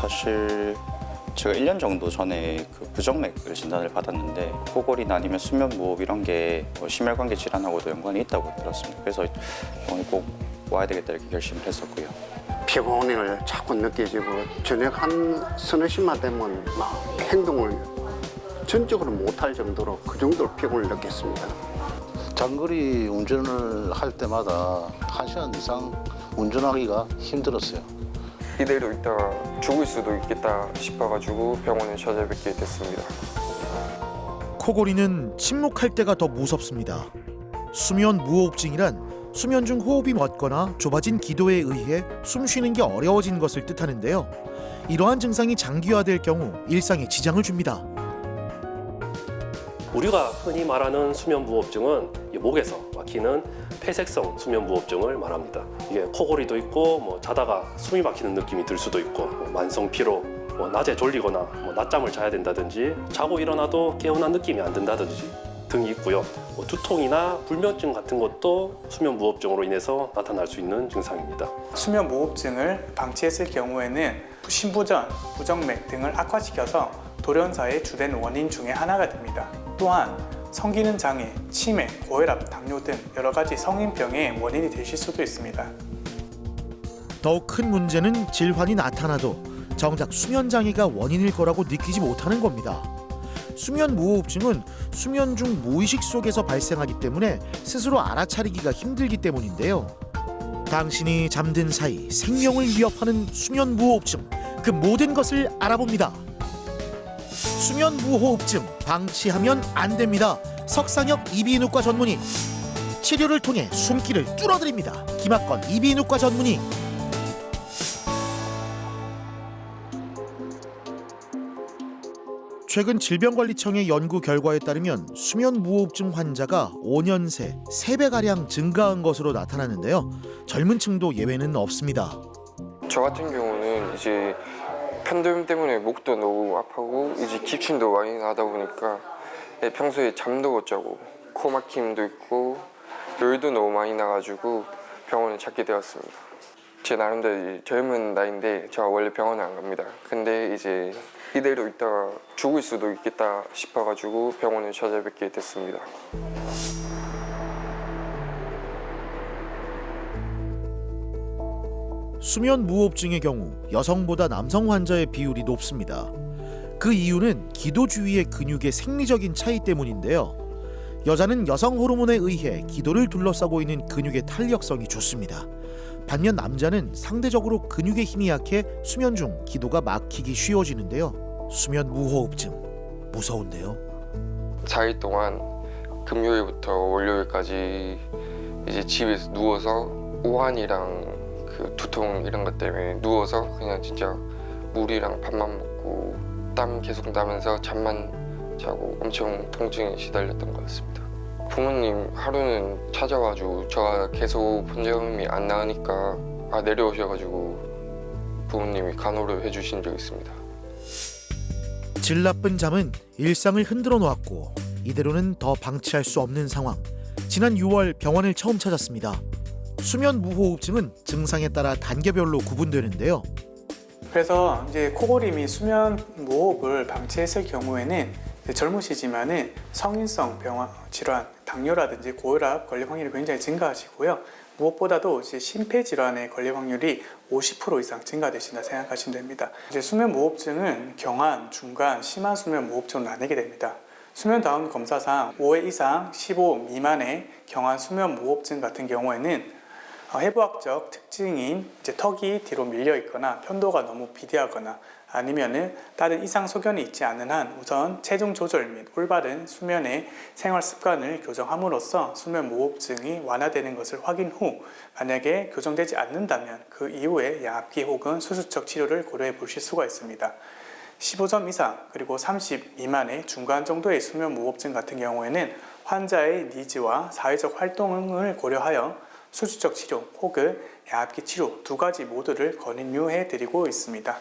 사실 제가 1년 정도 전에 그 부정맥을 진단을 받았는데 코골이나 아니면 수면 무호흡 이런 게뭐 심혈관계 질환하고도 연관이 있다고 들었습니다. 그래서 병원에 꼭 와야 되겠다 이렇게 결심을 했었고요. 피곤을 자꾸 느껴지고 저녁 한 서너 시만 되면 막 행동을 전적으로 못할 정도로 그 정도로 피곤을 느꼈습니다. 장거리 운전을 할 때마다 한시간 이상 운전하기가 힘들었어요. 이대로 있다가 죽을 수도 있겠다 싶어가지고 병원을 찾아뵙게 됐습니다. 코골이는 침묵할 때가 더 무섭습니다. 수면 무호흡증이란 수면 중 호흡이 멎거나 좁아진 기도에 의해 숨 쉬는 게 어려워진 것을 뜻하는데요. 이러한 증상이 장기화될 경우 일상에 지장을 줍니다. 우리가 흔히 말하는 수면 무호흡증은 이 목에서 막히는 폐색성 수면 무호흡증을 말합니다. 이게 코골이도 있고 뭐 자다가 숨이 막히는 느낌이 들 수도 있고 뭐 만성 피로, 뭐 낮에 졸리거나 뭐 낮잠을 자야 된다든지 자고 일어나도 개운한 느낌이 안 든다든지 등이 있고요. 뭐 두통이나 불면증 같은 것도 수면 무호흡증으로 인해서 나타날 수 있는 증상입니다. 수면 무호흡증을 방치했을 경우에는 신부전, 부정맥 등을 악화시켜서 돌연사의 주된 원인 중에 하나가 됩니다. 또한 성기능 장애, 치매, 고혈압, 당뇨 등 여러 가지 성인병의 원인이 되실 수도 있습니다. 더욱 큰 문제는 질환이 나타나도 정작 수면 장애가 원인일 거라고 느끼지 못하는 겁니다. 수면 무호흡증은 수면 중 무의식 속에서 발생하기 때문에 스스로 알아차리기가 힘들기 때문인데요. 당신이 잠든 사이 생명을 위협하는 수면 무호흡증 그 모든 것을 알아봅니다. 수면 무호흡증 방치하면 안 됩니다. 석상혁 이비인후과 전문의 치료를 통해 숨기를 뚫어드립니다. 김학건 이비인후과 전문의 최근 질병관리청의 연구 결과에 따르면 수면 무호흡증 환자가 5년 새 3배가량 증가한 것으로 나타나는데요. 젊은 층도 예외는 없습니다. 저 같은 경우는 이제 편도염 때문에 목도 너무 아파고 이제 기침도 많이 나다 보니까 예, 평소에 잠도 못 자고 코 막힘도 있고 열도 너무 많이 나가지고 병원을 찾게 되었습니다. 제 나름대로 젊은 나이인데 제가 원래 병원을 안 갑니다. 근데 이제 이대로 있다가 죽을 수도 있겠다 싶어가지고 병원을 찾아뵙게 됐습니다. 수면 무호흡증의 경우 여성보다 남성 환자의 비율이 높습니다. 그 이유는 기도 주위의 근육의 생리적인 차이 때문인데요. 여자는 여성 호르몬에 의해 기도를 둘러싸고 있는 근육의 탄력성이 좋습니다. 반면 남자는 상대적으로 근육의 힘이 약해 수면 중 기도가 막히기 쉬워지는데요. 수면 무호흡증 무서운데요. 4일 동안 금요일부터 월요일까지 이제 집에서 누워서 오한이랑 그 두통 이런 것 때문에 누워서 그냥 진짜 물이랑 밥만 먹고 땀 계속 나면서 잠만 자고 엄청 통증에 시달렸던 것 같습니다. 부모님 하루는 찾아와가지고 제가 계속 본점이 안 나으니까 아 내려오셔가지고 부모님이 간호를 해주신 적이 있습니다. 질 나쁜 잠은 일상을 흔들어 놓았고 이대로는 더 방치할 수 없는 상황. 지난 6월 병원을 처음 찾았습니다. 수면 무호흡증은 증상에 따라 단계별로 구분되는데요. 그래서 이제 코골이 및 수면 무호흡을 방치했을 경우에는 젊으시지만은 성인성 병 질환, 당뇨라든지 고혈압 걸릴 확률이 굉장히 증가하시고요. 무엇보다도 이제 심폐 질환에 걸릴 확률이 50% 이상 증가되신다 생각하시면 됩니다. 이제 수면 무호흡증은 경한, 중간, 심한 수면 무호흡증으로 나뉘게 됩니다. 수면 다운 검사상 5회 이상 15 미만의 경한 수면 무호흡증 같은 경우에는 어, 해부학적 특징인 이제 턱이 뒤로 밀려 있거나 편도가 너무 비대하거나 아니면은 다른 이상 소견이 있지 않는 한 우선 체중 조절 및 올바른 수면의 생활 습관을 교정함으로써 수면 무호흡증이 완화되는 것을 확인 후 만약에 교정되지 않는다면 그 이후에 양압기 혹은 수술적 치료를 고려해 보실 수가 있습니다. 15점 이상 그리고 30 미만의 중간 정도의 수면 무호흡증 같은 경우에는 환자의 니즈와 사회적 활동을 고려하여 수술적 치료 혹은 양압기 치료 두 가지 모두를 권유해 드리고 있습니다.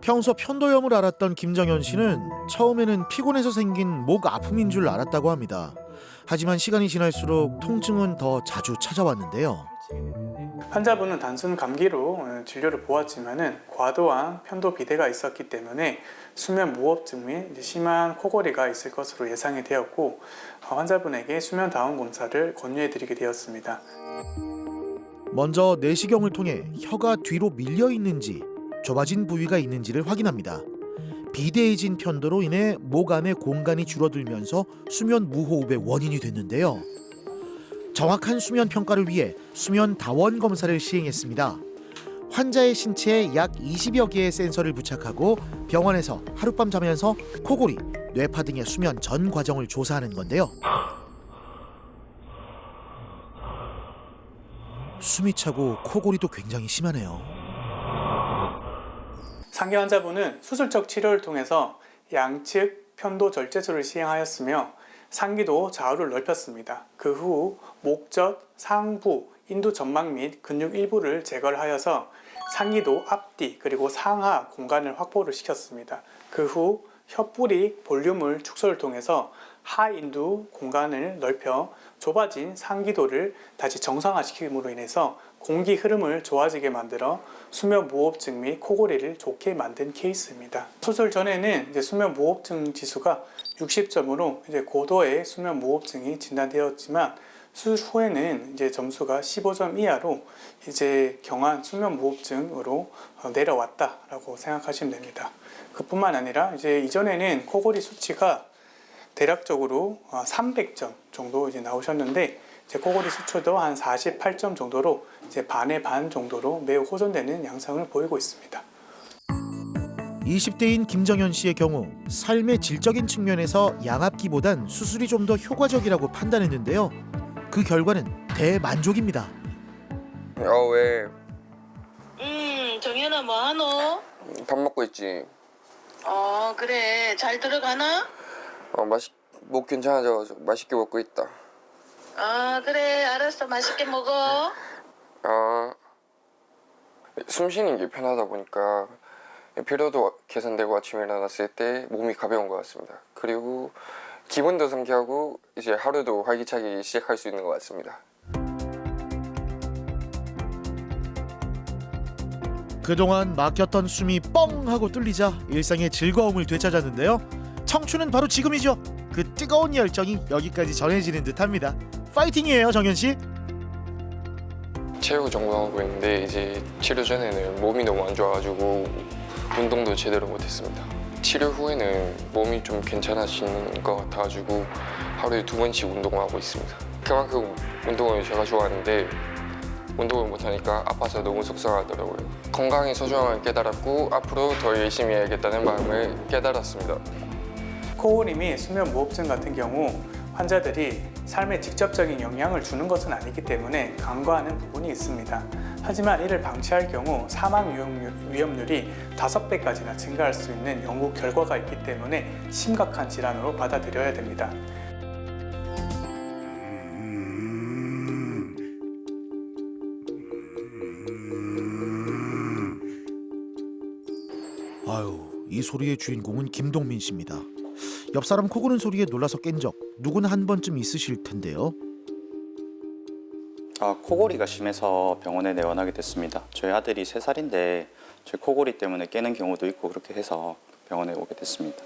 평소 편도염을 앓았던 김정현 씨는 처음에는 피곤해서 생긴 목 아픔인 줄 알았다고 합니다. 하지만 시간이 지날수록 통증은 더 자주 찾아왔는데요. 환자분은 단순 감기로 어, 진료를 보았지만은 과도한 편도 비대가 있었기 때문에 수면 무호흡증 및 심한 코골이가 있을 것으로 예상이 되었고 어, 환자분에게 수면 다운 검사를 권유해 드리게 되었습니다. 먼저 내시경을 통해 혀가 뒤로 밀려 있는지 좁아진 부위가 있는지를 확인합니다. 비대해진 편도로 인해 목 안의 공간이 줄어들면서 수면 무호흡의 원인이 됐는데요. 정확한 수면 평가를 위해 수면 다원 검사를 시행했습니다. 환자의 신체에 약 20여 개의 센서를 부착하고 병원에서 하룻밤 자면서 코골이, 뇌파 등의 수면 전 과정을 조사하는 건데요. 숨이 차고 코골이도 굉장히 심하네요. 상계 환자분은 수술적 치료를 통해서 양측 편도 절제술을 시행하였으며 상기도 좌우를 넓혔습니다. 그 후 목젖, 상부, 인두 점막 및 근육 일부를 제거를 하여서 상기도 앞뒤 그리고 상하 공간을 확보를 시켰습니다. 그 후 혀뿌리 볼륨을 축소를 통해서 하인두 공간을 넓혀 좁아진 상기도를 다시 정상화시킴으로 인해서 공기 흐름을 좋아지게 만들어 수면 무호흡증 및 코골이를 좋게 만든 케이스입니다. 수술 전에는 이제 수면 무호흡증 지수가 60점으로 이제 고도의 수면 무호흡증이 진단되었지만 수술 후에는 이제 점수가 15점 이하로 이제 경한 수면 무호흡증으로 어, 내려왔다라고 생각하시면 됩니다. 그뿐만 아니라 이제 이전에는 코골이 수치가 대략적으로 300점 정도 이제 나오셨는데 이제 코골이 수치도 한 48점 정도로 이제 반의 반 정도로 매우 호전되는 양상을 보이고 있습니다. 20대인 김정현 씨의 경우 삶의 질적인 측면에서 양압기보단 수술이 좀 더 효과적이라고 판단했는데요. 그 결과는 대만족입니다. 어 왜? 음, 정현아 뭐 하노? 밥 먹고 있지. 어, 그래. 잘 들어가나? 어 맛있 목 괜찮아져 맛있게 먹고 있다. 아, 그래. 알았어. 맛있게 먹어. 아, 숨 쉬는 게 편하다 보니까 피로도 개선되고 아침에 일어났을 때 몸이 가벼운 것 같습니다. 그리고 기분도 상쾌하고 이제 하루도 활기차게 시작할 수 있는 것 같습니다. 그동안 막혔던 숨이 뻥 하고 뚫리자 일상의 즐거움을 되찾았는데요. 청춘은 바로 지금이죠. 그 뜨거운 열정이 여기까지 전해지는 듯합니다. 파이팅이에요, 정현 씨. 체육 전공하고 있는데 이제 치료 전에는 몸이 너무 안 좋아가지고 운동도 제대로 못했습니다. 치료 후에는 몸이 좀 괜찮아지는 것 같아가지고 하루에 두 번씩 운동하고 있습니다. 그만큼 운동을 제가 좋아하는데 운동을 못하니까 아파서 너무 속상하더라고요. 건강의 소중함을 깨달았고 앞으로 더 열심히 해야겠다는 마음을 깨달았습니다. 및 수면 무호흡증 같은 경우 환자들이 삶에 직접적인 영향을 주는 것은 아니기 때문에 간과하는 부분이 있습니다. 하지만 이를 방치할 경우 사망 위험률- 위험률이 5배까지나 증가할 수 있는 연구 결과가 있기 때문에 심각한 질환으로 받아들여야 됩니다. 아유, 이 소리의 주인공은 김동민 씨입니다. 옆 사람 코 고는 소리에 놀라서 깬 적 누구나 한 번쯤 있으실 텐데요. 아, 코골이가 심해서 병원에 내원하게 됐습니다. 저희 아들이 세살인데 저희 코골이 때문에 깨는 경우도 있고 그렇게 해서 병원에 오게 됐습니다.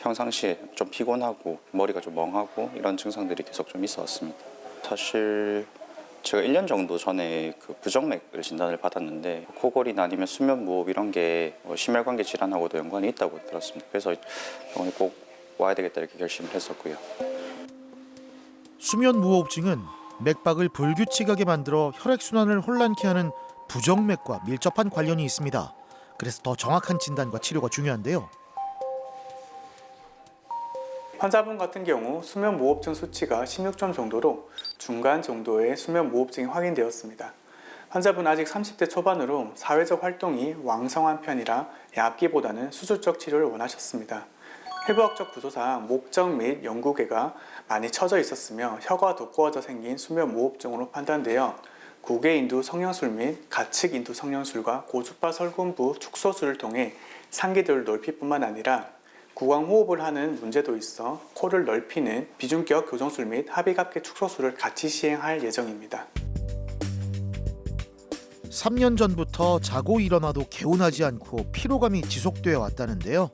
평상시에 좀 피곤하고 머리가 좀 멍하고 이런 증상들이 계속 좀 있어 왔습니다. 사실 제가 1년 정도 전에 그 부정맥을 진단을 받았는데 코골이나 아니면 수면 무호흡 이런 게 어, 심혈관계 질환하고도 연관이 있다고 들었습니다. 그래서 병원에 꼭 와야 되겠다 이렇게 결심을 했었고요. 수면 무호흡증은 맥박을 불규칙하게 만들어 혈액 순환을 혼란케 하는 부정맥과 밀접한 관련이 있습니다. 그래서 더 정확한 진단과 치료가 중요한데요. 환자분 같은 경우 수면 무호흡증 수치가 16점 정도로 중간 정도의 수면 무호흡증이 확인되었습니다. 환자분 아직 30대 초반으로 사회적 활동이 왕성한 편이라 약기보다는 수술적 치료를 원하셨습니다. 해부학적 구조상 목적 및 연구계가 많이 처져 있었으며 혀가 두꺼워져 생긴 수면 무호흡증으로 판단되어 구개 인두 성형술 및 가측 인두 성형술과 고주파 설군부 축소술을 통해 상기도를 넓힐 뿐만 아니라 구강 호흡을 하는 문제도 있어 코를 넓히는 비중격 교정술 및 합의갑계 축소술을 같이 시행할 예정입니다. 3년 전부터 자고 일어나도 개운하지 않고 피로감이 지속되어 왔다는데요.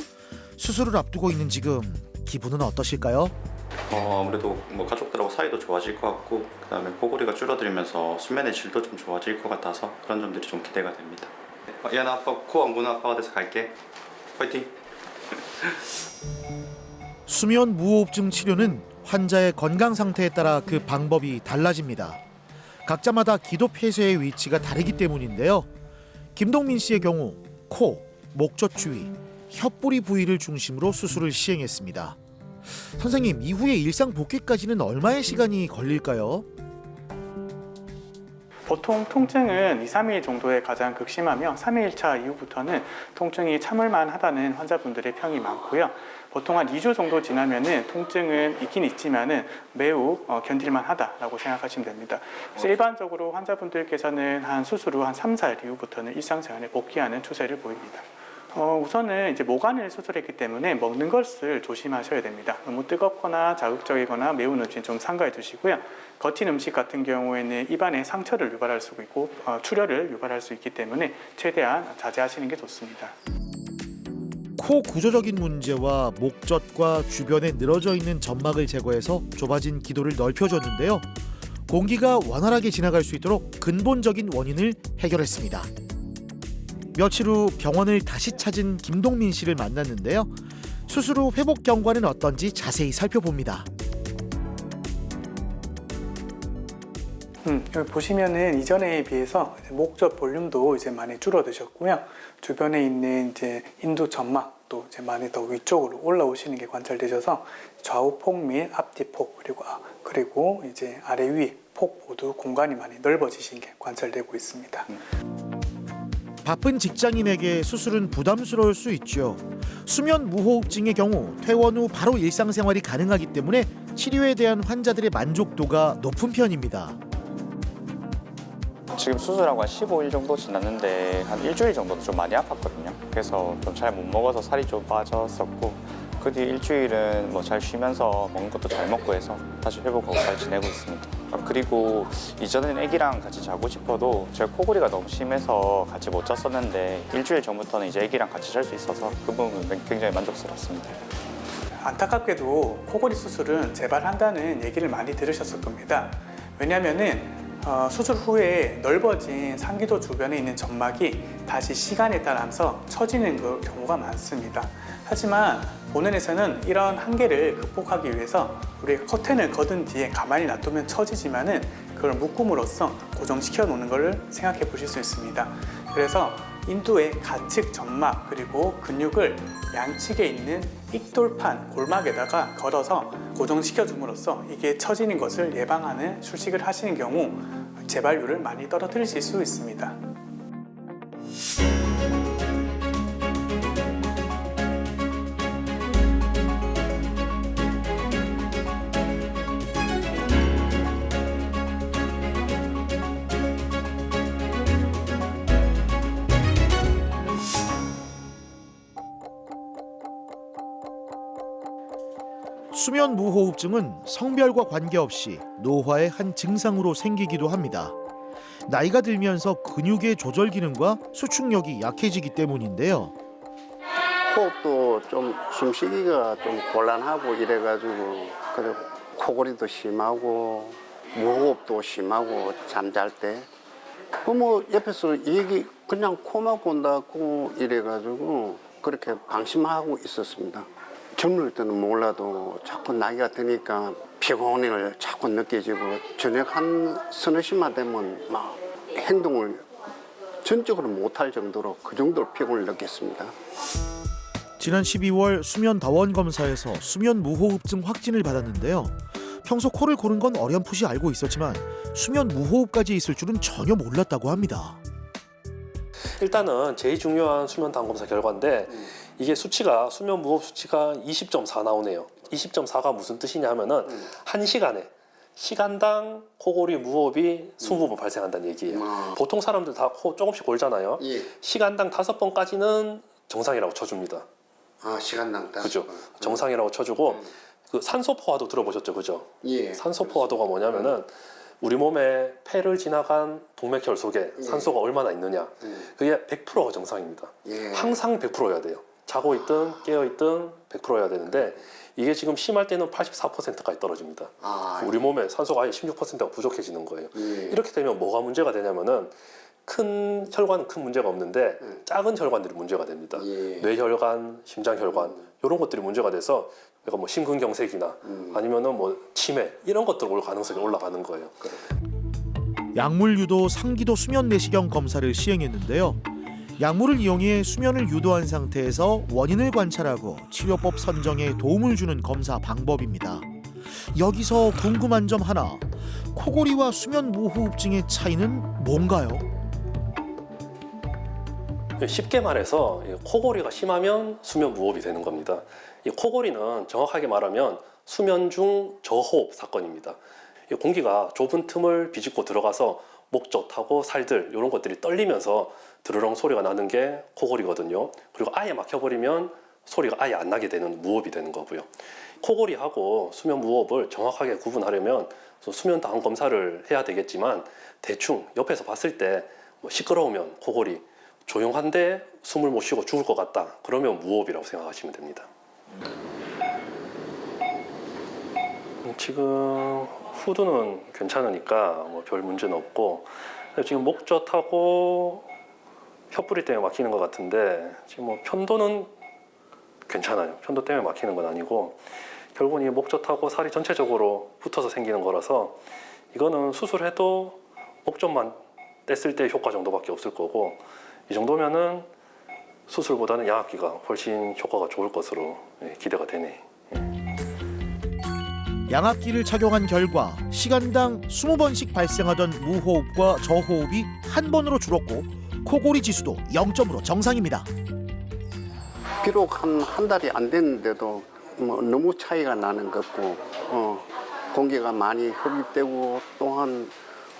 수술을 앞두고 있는 지금 기분은 어떠실까요? 어, 아무래도 뭐 가족들하고 사이도 좋아질 것 같고 그다음에 코골이가 줄어들면서 수면의 질도 좀 좋아질 것 같아서 그런 점들이 좀 기대가 됩니다. 어, 이하나 아빠 코 안 고는 아빠가 돼서 갈게. 파이팅. 수면 무호흡증 치료는 환자의 건강 상태에 따라 그 방법이 달라집니다. 각자마다 기도 폐쇄의 위치가 다르기 때문인데요. 김동민 씨의 경우 코, 목젖 주위, 혀뿌리 부위를 중심으로 수술을 시행했습니다. 선생님, 이후에 일상 복귀까지는 얼마의 시간이 걸릴까요? 보통 통증은 2, 3일 정도에 가장 극심하며 3일 차 이후부터는 통증이 참을만 하다는 환자분들의 평이 많고요. 보통 한 2주 정도 지나면은 통증은 있긴 있지만은 매우 어, 견딜만 하다라고 생각하시면 됩니다. 그래서 일반적으로 환자분들께서는 한 수술 후 한 3, 4일 이후부터는 일상생활에 복귀하는 추세를 보입니다. 어, 우선은 이제 모관을 수술했기 때문에 먹는 것을 조심하셔야 됩니다. 너무 뜨겁거나 자극적이거나 매운 음식 좀 삼가해 두시고요. 거친 음식 같은 경우에는 입안에 상처를 유발할 수 있고 어, 출혈을 유발할 수 있기 때문에 최대한 자제하시는 게 좋습니다. 코 구조적인 문제와 목젖과 주변에 늘어져 있는 점막을 제거해서 좁아진 기도를 넓혀줬는데요. 공기가 원활하게 지나갈 수 있도록 근본적인 원인을 해결했습니다. 며칠 후 병원을 다시 찾은 김동민 씨를 만났는데요. 수술 후 회복 경과는 어떤지 자세히 살펴봅니다. 음, 여기 보시면은 이전에 비해서 목젖 볼륨도 이제 많이 줄어드셨고요. 주변에 있는 이제 인두 점막 도 이제 많이 더 위쪽으로 올라오시는 게 관찰되셔서 좌우 폭 및 앞뒤 폭 그리고 아, 그리고 이제 아래 위 폭 모두 공간이 많이 넓어지신 게 관찰되고 있습니다. 바쁜 직장인에게 수술은 부담스러울 수 있죠. 수면 무호흡증의 경우 퇴원 후 바로 일상생활이 가능하기 때문에 치료에 대한 환자들의 만족도가 높은 편입니다. 지금 수술하고 한 15일 정도 지났는데 한 일주일 정도는 좀 많이 아팠거든요. 그래서 좀 잘 못 먹어서 살이 좀 빠졌었고 그 뒤 일주일은 뭐 잘 쉬면서 먹는 것도 잘 먹고 해서 다시 회복하고 잘 지내고 있습니다. 아, 그리고 이전엔 아기랑 같이 자고 싶어도 제가 코골이가 너무 심해서 같이 못 잤었는데 일주일 전부터는 이제 아기랑 같이 잘 수 있어서 그 부분은 굉장히 만족스럽습니다. 안타깝게도 코골이 수술은 재발한다는 얘기를 많이 들으셨을 겁니다. 왜냐하면은 어, 수술 후에 넓어진 상기도 주변에 있는 점막이 다시 시간에 따라서 처지는 그 경우가 많습니다. 하지만 본원에서는 이런 한계를 극복하기 위해서 우리가 커튼을 걷은 뒤에 가만히 놔두면 처지지만은 그걸 묶음으로써 고정시켜 놓는 것을 생각해 보실 수 있습니다. 그래서 인두의 가측 점막 그리고 근육을 양측에 있는 익돌판 골막에다가 걸어서 고정시켜 줌으로써 이게 처지는 것을 예방하는 수식을 하시는 경우 재발률을 많이 떨어뜨리실 수 있습니다. 수면 무호흡증은 성별과 관계없이 노화의 한 증상으로 생기기도 합니다. 나이가 들면서 근육의 조절 기능과 수축력이 약해지기 때문인데요. 호흡도 좀 숨쉬기가 좀 곤란하고 이래가지고 그리고 코골이도 심하고 무호흡도 심하고 잠잘 때. 그뭐 옆에서 얘기 그냥 코만 곤다고 이래가지고 그렇게 방심하고 있었습니다. 젊을 때는 몰라도 자꾸 나이가 드니까 피곤을 자꾸 느껴지고 저녁 한 서너 시만 되면 막 행동을 전적으로 못할 정도로 그 정도로 피곤을 느꼈습니다. 지난 12월 수면 다원 검사에서 수면 무호흡증 확진을 받았는데요. 평소 코를 고는 건 어렴풋이 알고 있었지만 수면 무호흡까지 있을 줄은 전혀 몰랐다고 합니다. 일단은 제일 중요한 수면 다원 검사 결과인데 이게 수치가 수면 무호흡 수치가 20.4 나오네요. 20.4가 무슨 뜻이냐 하면은 한 시간에 시간당 코골이 무호흡이 20번 발생한다는 얘기예요. 아. 보통 사람들 다 코 조금씩 골잖아요. 예. 시간당 다섯 번까지는 정상이라고 쳐줍니다. 아 시간당 다. 그죠? 정상이라고 쳐주고 그 산소 포화도 들어보셨죠, 그죠? 예. 산소 포화도가 뭐냐면은 우리 몸에 폐를 지나간 동맥혈 속에 산소가 얼마나 있느냐 그게 100%가 정상입니다. 예. 항상 100%여야 돼요. 자고 있든 깨어 있든 100%여야 되는데 이게 지금 심할 때는 84%까지 떨어집니다. 아, 우리 몸에 산소가 아예 16%가 부족해지는 거예요. 예. 이렇게 되면 뭐가 문제가 되냐면은 큰 혈관은 큰 문제가 없는데 작은 혈관들이 문제가 됩니다. 예. 뇌혈관, 심장혈관 이런 것들이 문제가 돼서 그러니까 뭐 심근경색이나 아니면은 뭐 치매 이런 것들 올 가능성이 올라가는 거예요. 약물 유도 상기도 수면 내시경 검사를 시행했는데요. 약물을 이용해 수면을 유도한 상태에서 원인을 관찰하고 치료법 선정에 도움을 주는 검사 방법입니다. 여기서 궁금한 점 하나. 코골이와 수면 무호흡증의 차이는 뭔가요? 쉽게 말해서 이 코골이가 심하면 수면 무호흡이 되는 겁니다. 이 코골이는 정확하게 말하면 수면 중 저호흡 사건입니다. 이 공기가 좁은 틈을 비집고 들어가서 목젖하고 살들 이런 것들이 떨리면서 드르렁 소리가 나는 게 코골이거든요. 그리고 아예 막혀버리면 소리가 아예 안 나게 되는 무호흡이 되는 거고요. 코골이하고 수면 무호흡을 정확하게 구분하려면 수면 다운 검사를 해야 되겠지만 대충 옆에서 봤을 때 뭐 시끄러우면 코골이, 조용한데 숨을 못 쉬고 죽을 것 같다. 그러면 무호흡이라고 생각하시면 됩니다. 지금 후두는 괜찮으니까 뭐 별 문제는 없고 지금 목젖하고 혀뿌리 때문에 막히는 것 같은데 지금 뭐 편도는 괜찮아요. 편도 때문에 막히는 건 아니고 결국은 이 목젖하고 살이 전체적으로 붙어서 생기는 거라서 이거는 수술해도 목젖만 뗐을 때 효과 정도밖에 없을 거고 이 정도면은 수술보다는 양압기가 훨씬 효과가 좋을 것으로 예, 기대가 되네. 양압기를 착용한 결과 시간당 20번씩 발생하던 무호흡과 저호흡이 한 번으로 줄었고 코골이 지수도 0점으로 정상입니다. 비록 한, 한 달이 안 됐는데도 뭐 너무 차이가 나는 것 같고 어, 공기가 많이 흡입되고 또한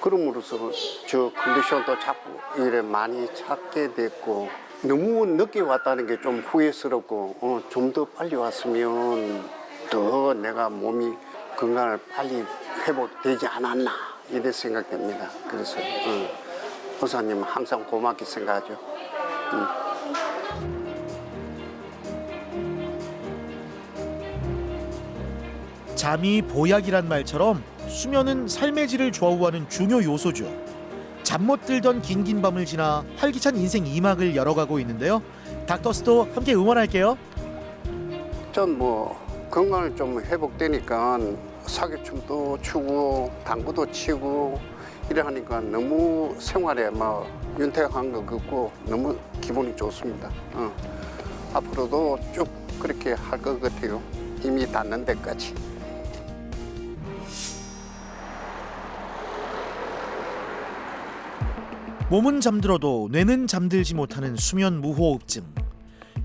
그럼으로써 저 컨디션도 자꾸 이래 많이 찾게 됐고 너무 늦게 왔다는 게 좀 후회스럽고 어, 좀 더 빨리 왔으면 더 내가 몸이 건강을 빨리 회복되지 않았나 이래 생각됩니다. 그래서 어, 의사님 항상 고맙게 생각하죠. 잠이 보약이란 말처럼 수면은 삶의 질을 좌우하는 중요 요소죠. 잠 못 들던 긴긴 밤을 지나 활기찬 인생 2막을 열어가고 있는데요. 닥터스도 함께 응원할게요. 전 뭐 건강을 좀 회복되니까 사교춤도 추고 당구도 치고 이래 하니까 너무 생활에 막 윤택한 것 같고 너무 기분이 좋습니다. 어. 앞으로도 쭉 그렇게 할 것 같아요. 이미 닿는 데까지. 몸은 잠들어도 뇌는 잠들지 못하는 수면 무호흡증.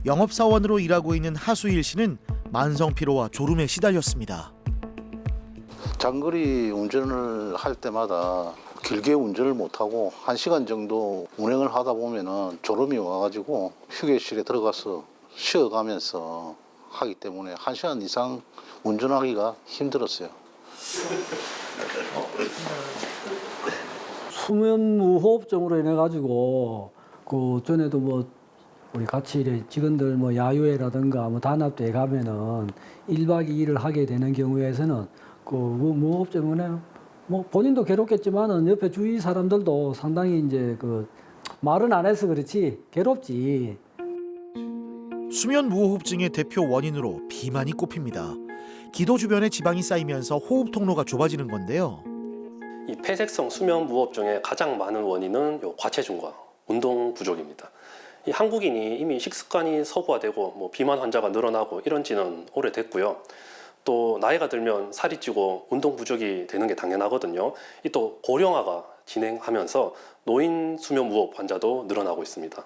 영업사원으로 일하고 있는 하수일 씨는 만성 피로와 졸음에 시달렸습니다. 장거리 운전을 할 때마다 길게 운전을 못하고 한 시간 정도 운행을 하다 보면은 졸음이 와가지고 휴게실에 들어가서 쉬어가면서 하기 때문에 한 시간 이상 운전하기가 힘들었어요. 수면 무호흡증으로 인해 가지고 그 전에도 뭐 우리 같이 직원들 뭐 야유회라든가 뭐 단합대에 가면은 1박 2일을 하게 되는 경우에서는 그 무호흡 때문에 뭐 본인도 괴롭겠지만은 옆에 주위 사람들도 상당히 이제 그 말은 안 해서 그렇지 괴롭지. 수면 무호흡증의 대표 원인으로 비만이 꼽힙니다. 기도 주변에 지방이 쌓이면서 호흡 통로가 좁아지는 건데요. 이 폐색성 수면 무호흡증의 가장 많은 원인은 요 과체중과 운동 부족입니다. 이 한국인이 이미 식습관이 서구화되고 뭐 비만 환자가 늘어나고 이런 지는 오래됐고요. 또 나이가 들면 살이 찌고 운동 부족이 되는 게 당연하거든요. 이 또 고령화가 진행하면서 노인 수면 무호흡 환자도 늘어나고 있습니다.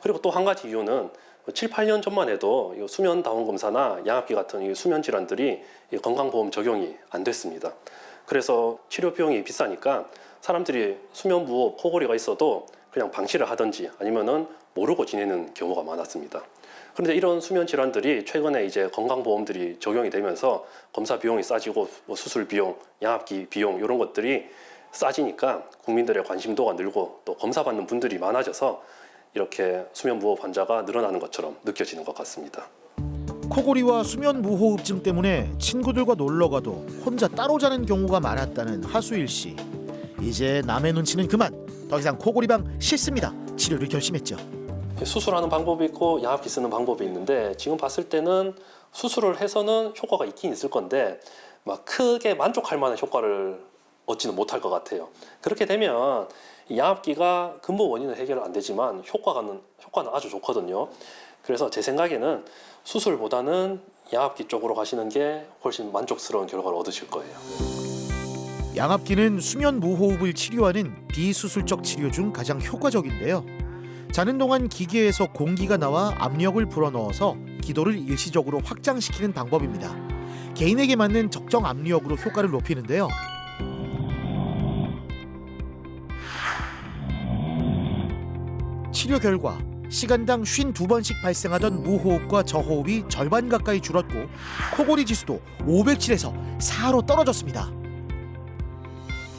그리고 또 한 가지 이유는 7, 8년 전만 해도 이 수면 다운 검사나 양압기 같은 이 수면 질환들이 이 건강보험 적용이 안 됐습니다. 그래서 치료 비용이 비싸니까 사람들이 수면 무호흡, 코골이가 있어도 그냥 방치를 하든지 아니면은 모르고 지내는 경우가 많았습니다. 그런데 이런 수면 질환들이 최근에 이제 건강보험들이 적용이 되면서 검사 비용이 싸지고 뭐 수술 비용, 양압기 비용 이런 것들이 싸지니까 국민들의 관심도가 늘고 또 검사 받는 분들이 많아져서 이렇게 수면 무호흡 환자가 늘어나는 것처럼 느껴지는 것 같습니다. 코골이와 수면 무호흡증 때문에 친구들과 놀러 가도 혼자 따로 자는 경우가 많았다는 하수일 씨. 이제 남의 눈치는 그만. 더 이상 코골이방 싫습니다. 치료를 결심했죠. 수술하는 방법이 있고 양압기 쓰는 방법이 있는데 지금 봤을 때는 수술을 해서는 효과가 있긴 있을 건데 막 크게 만족할 만한 효과를 얻지는 못할 것 같아요. 그렇게 되면 이 양압기가 근본 원인은 해결 안 되지만 효과는 효과는 아주 좋거든요. 그래서 제 생각에는 수술보다는 양압기 쪽으로 가시는 게 훨씬 만족스러운 결과를 얻으실 거예요. 양압기는 수면 무호흡을 치료하는 비수술적 치료 중 가장 효과적인데요. 자는 동안 기계에서 공기가 나와 압력을 불어넣어서 기도를 일시적으로 확장시키는 방법입니다. 개인에게 맞는 적정 압력으로 효과를 높이는데요. 치료 결과 시간당 52번씩 발생하던 무호흡과 저호흡이 절반 가까이 줄었고 코골이 지수도 507에서 4로 떨어졌습니다.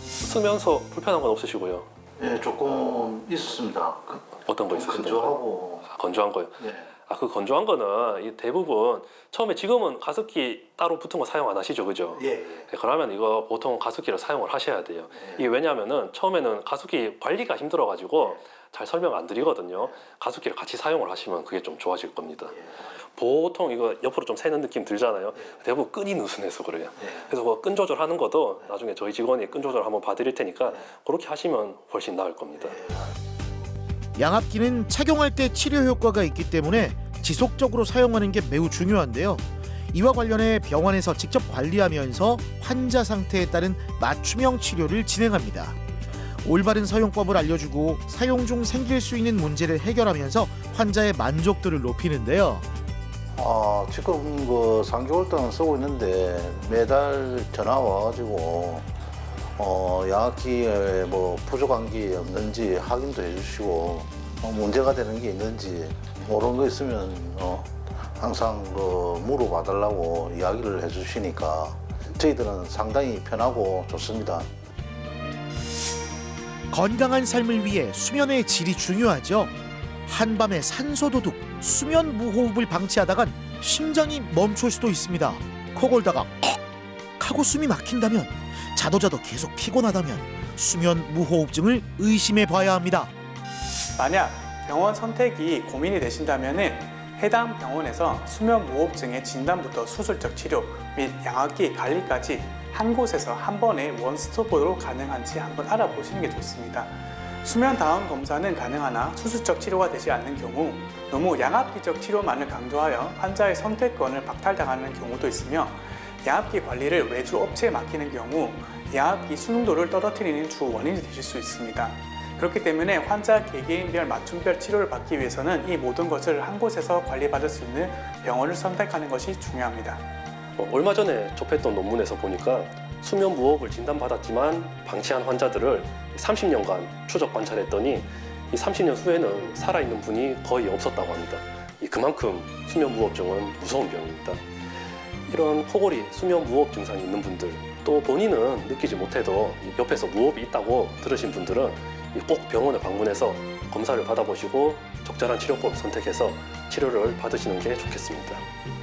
쓰면서 불편한 건 없으시고요. 예, 조금 있었습니다. 어떤 거 있으신가요? 건조하고 아, 건조한 거요. 예. 아, 그 건조한 거는 이 대부분 처음에 지금은 가습기 따로 붙은 거 사용 안 하시죠, 그죠? 예, 예. 네, 그러면 이거 보통 가습기를 사용을 하셔야 돼요. 이게 왜냐하면은 처음에는 가습기 관리가 힘들어가지고 잘 설명 안 드리거든요. 가습기를 같이 사용을 하시면 그게 좀 좋아질 겁니다. 보통 이거 옆으로 좀 새는 느낌 들잖아요. 대부분 끈이 느슨해서 그래요. 그래서 그끈 조절하는 것도 나중에 저희 직원이 끈 조절 한번 봐드릴 테니까 그렇게 하시면 훨씬 나을 겁니다. 양압기는 착용할 때 치료 효과가 있기 때문에 지속적으로 사용하는 게 매우 중요한데요. 이와 관련해 병원에서 직접 관리하면서 환자 상태에 따른 맞춤형 치료를 진행합니다. 올바른 사용법을 알려주고 사용 중 생길 수 있는 문제를 해결하면서 환자의 만족도를 높이는데요. 아, 지금 그 3개월 동안 쓰고 있는데 매달 전화 와가지고 어, 양압기에 뭐 부족한 게 없는지 확인도 해주시고 어, 문제가 되는 게 있는지 모르는 거 있으면 어, 항상 그 물어봐달라고 이야기를 해주시니까 저희들은 상당히 편하고 좋습니다. 건강한 삶을 위해 수면의 질이 중요하죠. 한밤에 산소 도둑, 수면 무호흡을 방치하다간 심장이 멈출 수도 있습니다. 코 골다가 헉 하고 숨이 막힌다면 자도 자도 계속 피곤하다면 수면 무호흡증을 의심해 봐야 합니다. 만약 병원 선택이 고민이 되신다면은 해당 병원에서 수면 무호흡증의 진단부터 수술적 치료 및 양압기 관리까지 한 곳에서 한 번에 원스톱으로 가능한지 한번 알아보시는 게 좋습니다. 수면 다운 검사는 가능하나 수술적 치료가 되지 않는 경우 너무 양압기적 치료만을 강조하여 환자의 선택권을 박탈당하는 경우도 있으며 양압기 관리를 외주 업체에 맡기는 경우 양압기 수능도를 떨어뜨리는 주 원인이 되실 수 있습니다. 그렇기 때문에 환자 개개인별 맞춤별 치료를 받기 위해서는 이 모든 것을 한 곳에서 관리받을 수 있는 병원을 선택하는 것이 중요합니다. 어, 얼마 전에 접했던 논문에서 보니까 수면 무호흡을 진단받았지만 방치한 환자들을 30년간 추적 관찰했더니 이 30년 후에는 살아있는 분이 거의 없었다고 합니다. 이 그만큼 수면 무호흡증은 무서운 병입니다. 이런 코골이 수면 무호흡 증상이 있는 분들 또 본인은 느끼지 못해도 이 옆에서 무호흡이 있다고 들으신 분들은 이꼭 병원을 방문해서 검사를 받아보시고 적절한 치료법을 선택해서 치료를 받으시는 게 좋겠습니다.